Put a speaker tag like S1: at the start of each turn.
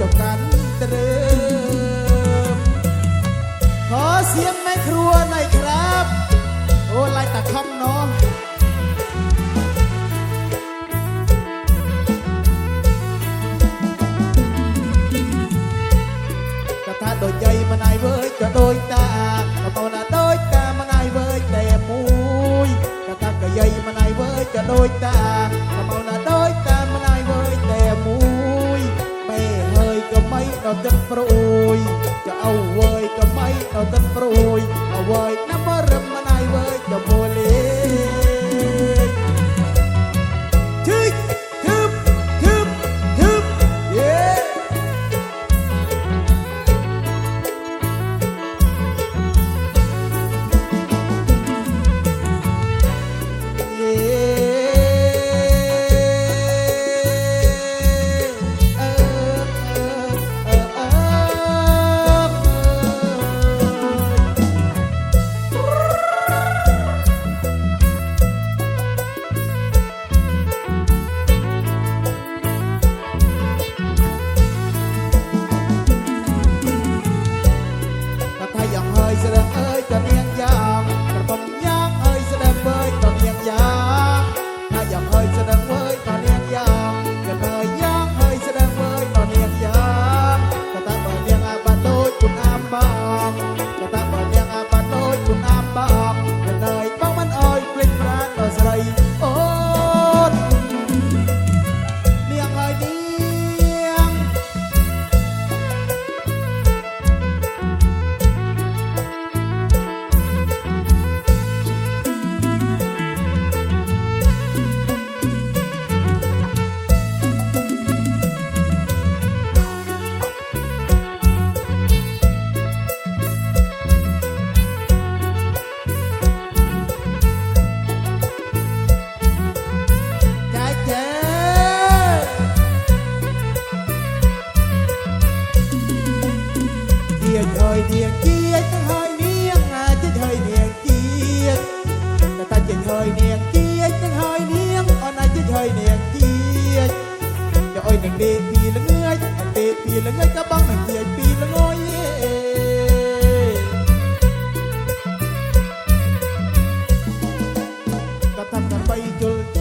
S1: จบกันเตริมขอเสียงแม่ครัวหน่อยครับ โอ้ลายตะคำเนาะกระทะโดยใจมันอายเว้ยจะโดยตากระเป๋าหน้าโดยตามันอายเว้ยแต่มุยกระทะกระใยมันอายเว้ยจะโดยตากระเป๋าหน้า เฮย ยเอ้ยเดียงเกียดจะเฮยเนียงอาจะเฮยเนียงเกียดแต่ตาจะเฮยเนียงเกียดจะเฮยเนียงอ่อนอาจะเฮยเนียงเกียดจะอ้อยหนึ่งเดปีละเงยเดปีละเงยกระบังหนึ่งเดียปีละงอยกระทำกันไปจน